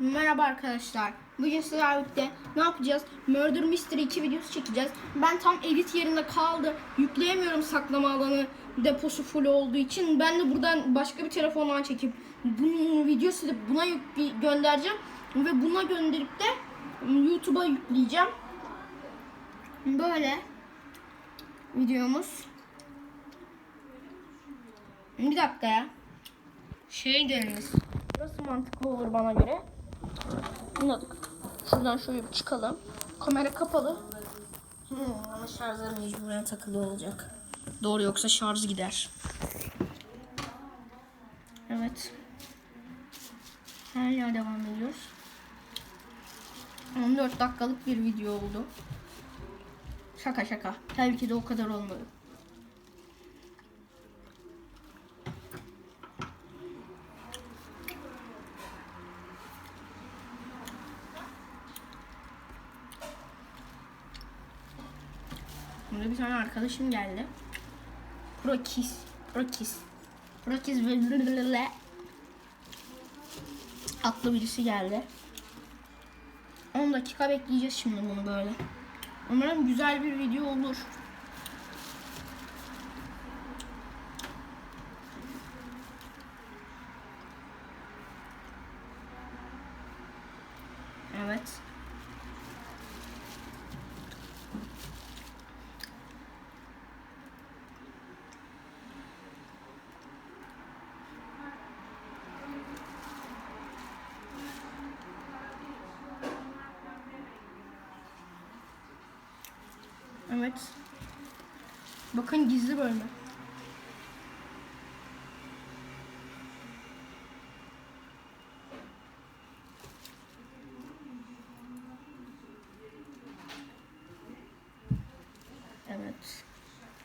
Merhaba arkadaşlar. Bugün sizlerle birlikte ne yapacağız? Murder Mystery 2 videosu çekeceğiz. Ben tam edit yerinde kaldı. Yükleyemiyorum saklama alanı deposu full olduğu için. Ben de buradan başka bir telefondan çekip bunun videosu da buna yük- göndereceğim. Ve buna gönderip de YouTube'a yükleyeceğim. Böyle videomuz. Bir dakika ya. Şey deniriz. Burası mantıklı olur bana göre. Anladık. Şuradan şöyle bir çıkalım. Kamera kapalı. Hmm, ama şarjları mecburen takılı olacak. Doğru yoksa şarj gider. Evet. Hala devam ediyoruz. 14 dakikalık bir video oldu. Şaka şaka. Tabii ki de o kadar olmadı. Burada bir tane arkadaşım geldi. Prokis. Prokis. Prokis ve atlı birisi geldi. 10 dakika bekleyeceğiz şimdi bunu böyle. Umarım güzel bir video olur. Evet. Evet. Bakın gizli bölme. Evet.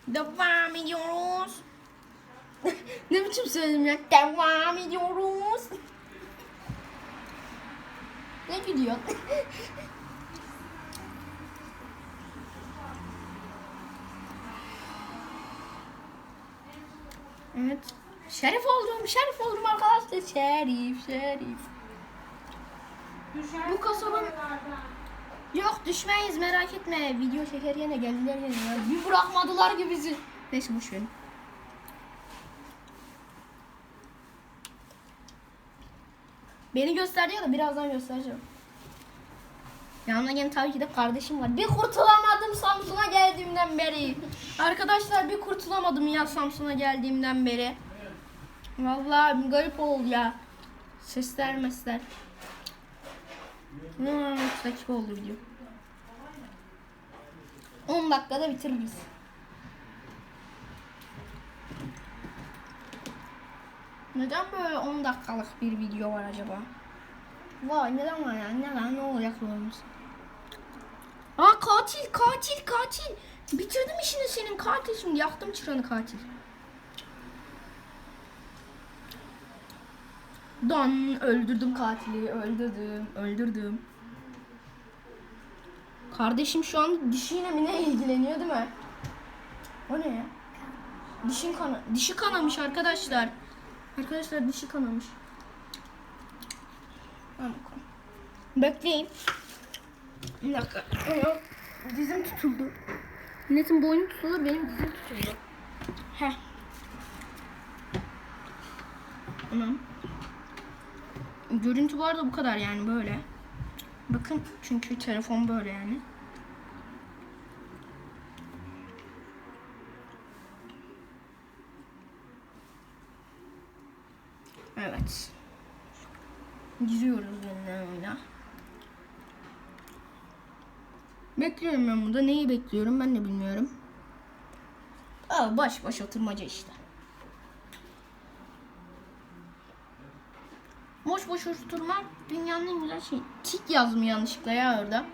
Devam ediyoruz. ne biçim söyledim ya? Devam ediyoruz. ne gülüyor? Evet. Şerif oldum, şerif oldum arkadaşlar. Şerif, şerif. Bu kasabanın... Yok düşmeyiz merak etme. Video çeker yine geldiler yine. ya. Bir bırakmadılar ki bizi. Neyse boş verin. Beni gösterdi ya da birazdan göstereceğim. Yanımda yine tabii ki de kardeşim var. Bir kurtulamadım Samsun'a geldiğimden beri. Arkadaşlar bir kurtulamadım ya Samsun'a geldiğimden beri. Vallahi garip oldu ya. Sesler mesler. Hmm, 3 dakika oldu video. 10 dakikada bitiririz. Neden böyle 10 dakikalık bir video var acaba? Vay neden var ya? Neden ne olacak sorumuz? Aa katil katil katil. Bitirdim işini senin katil yaktım çıranı katil. Dan öldürdüm katili öldürdüm öldürdüm. Kardeşim şu an dişiyle mi ne ilgileniyor değil mi? O ne ya? Dişin kana dişi kanamış arkadaşlar. Arkadaşlar dişi kanamış. Bekleyin. Bir dakika. Dizim tutuldu. Netin boynu tutuldu, benim dizim tutuldu. Heh. Tamam. Görüntü var da bu kadar yani böyle. Bakın çünkü telefon böyle yani. Evet. Giriyoruz yeniden oyuna. Bekliyorum ben burada. Neyi bekliyorum ben de bilmiyorum. Aa, baş baş oturmaca işte. Boş boş oturmak dünyanın en güzel şeyi. Tik yazdım yanlışlıkla ya orada.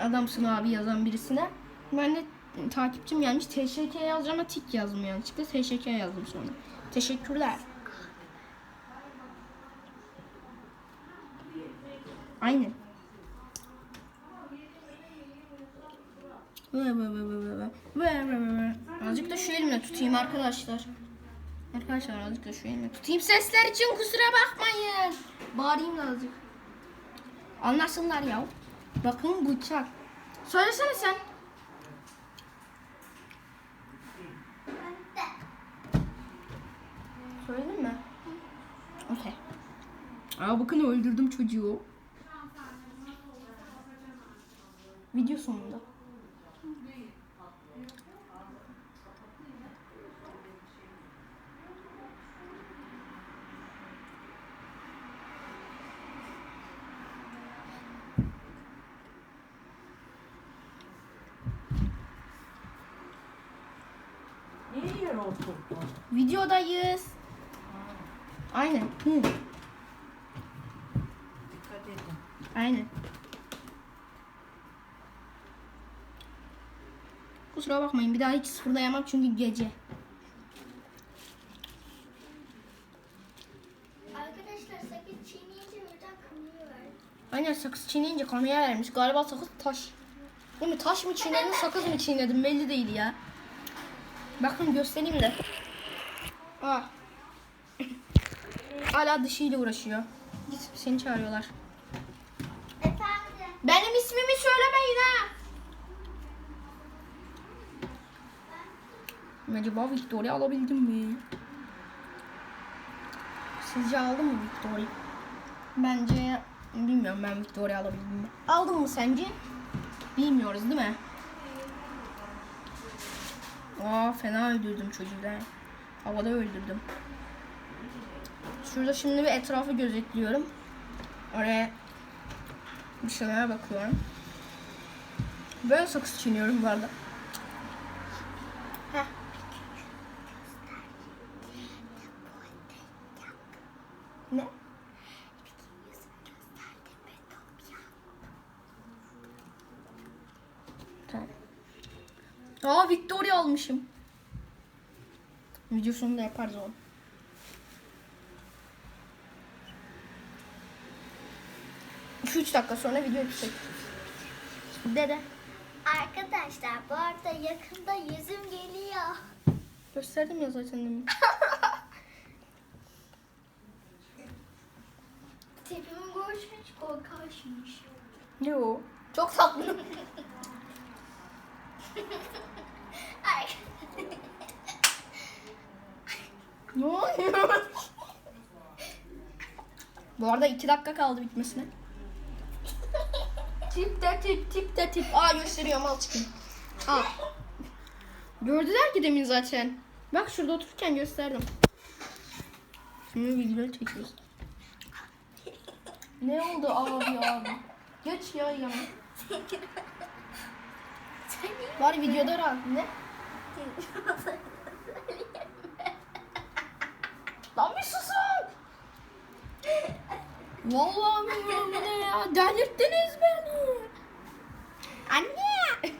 Adamsın abi yazan birisine. Ben de takipçim gelmiş. TŞK yazacağım ama tik yazdım yanlışlıkla. TŞK yazdım sonra. Teşekkürler. Aynen. Azıcık da şu elimle tutayım arkadaşlar. Arkadaşlar azıcık da şu elimle tutayım. Sesler için kusura bakmayın. Bağırayım da azıcık. Anlasınlar ya. Bakın bıçak. Söylesene sen. Söyledin mi? Okey. Aa bakın öldürdüm çocuğu. Video sonunda. Niye yere oturdun? Videodayız. Aynen. Hı. Dikkat edin. Aynen. Kusura bakmayın bir daha hiç sıfırlayamam çünkü gece. Arkadaşlar sakız çiğneyince kanıyor. Aynen sakız çiğneyince kanıya vermiş. Galiba sakız taş. Değil mi? Taş mı çiğnedin sakız mı çiğnedin belli değil ya. Bakın göstereyim de. Aa. Hala dışıyla uğraşıyor. Git seni çağırıyorlar. Efendim. Benim ismimi söylemeyin ha. Acaba Victoria alabildim mi? Sizce aldım mı Victoria? Bence bilmiyorum ben Victoria alabildim mi? Aldın mı sence? Bilmiyoruz değil mi? Aa fena öldürdüm çocuğu da. Havada öldürdüm. Şurada şimdi bir etrafı gözetliyorum. Oraya bir şeyler bakıyorum. Ben sakız çiğniyorum bu arada. Heh. Ne? Tamam. Aa Victoria almışım. Video sonunda yaparız onu. Şu üç dakika sonra video bitecek. Dede. Arkadaşlar bu arada yakında yüzüm geliyor. Gösterdim ya zaten demin. Tipimi görüşme hiç korkarsınız. Ne o? Çok tatlı. Ay. Bu arada iki dakika kaldı bitmesine. tip de tip tip de tip. Aa gösteriyorum al çıkın. Al. Gördüler ki demin zaten. Bak şurada otururken gösterdim. Şimdi video çekiyoruz. ne oldu abi abi? Geç ya yana. Var videoda rahat. Ne? Lan bir susun. Vallahi bilmiyorum ne ya. Delirttiniz beni. Anne.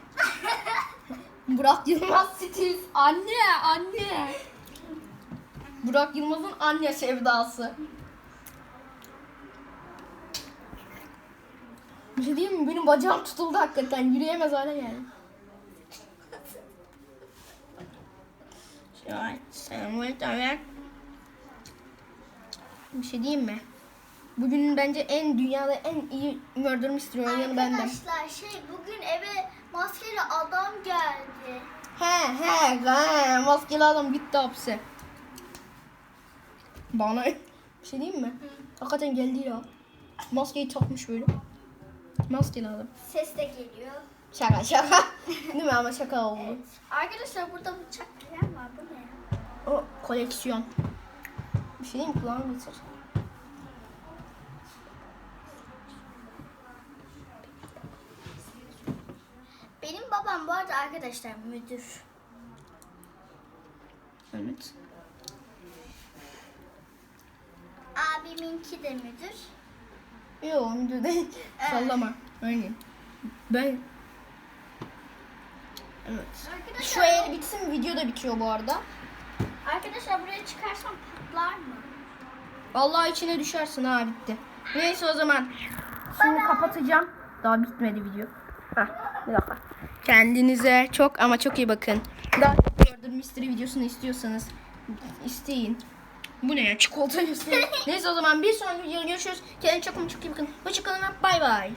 Burak Yılmaz Stil. Anne, anne. Burak Yılmaz'ın anne sevdası. Bir şey diyeyim mi? Benim bacağım tutuldu hakikaten. Yürüyemez hale geldim. Bu tabii. Bir şey diyeyim mi? Bugün bence en dünyada en iyi Murder Mystery oynayanı bendim. Arkadaşlar şey bugün eve maskeli adam geldi. He he he maskeli adam gitti hapse. Bana bir şey diyeyim mi? Hakikaten geldi ya. Maskeyi takmış böyle. Maskeli adam. Ses de geliyor. Şaka şaka. Değil mi ama şaka oldu. Arkadaşlar burada bıçak falan var. Bu ne? O koleksiyon. Bir şey diyeyim mi? Kulağımı bitir. Benim babam bu arada arkadaşlar müdür. Evet. Abiminki de müdür. Yok müdür değil. Sallama. Öyle. Ben... Evet. Arkadaşlar, Şu el bitsin video da bitiyor bu arada. Arkadaşlar buraya çıkarsam patlar mı? Vallahi içine düşersin ha bitti. Neyse o zaman. Şimdi kapatacağım. Daha bitmedi video. Heh, bir dakika. Kendinize çok ama çok iyi bakın. Daha Murder Mystery videosunu istiyorsanız isteyin. Bu ne ya? Çikolata yiyorsun. Neyse o zaman bir sonraki videoda görüşürüz. Kendinize çok çok iyi bakın. Hoşçakalın ve bay bay.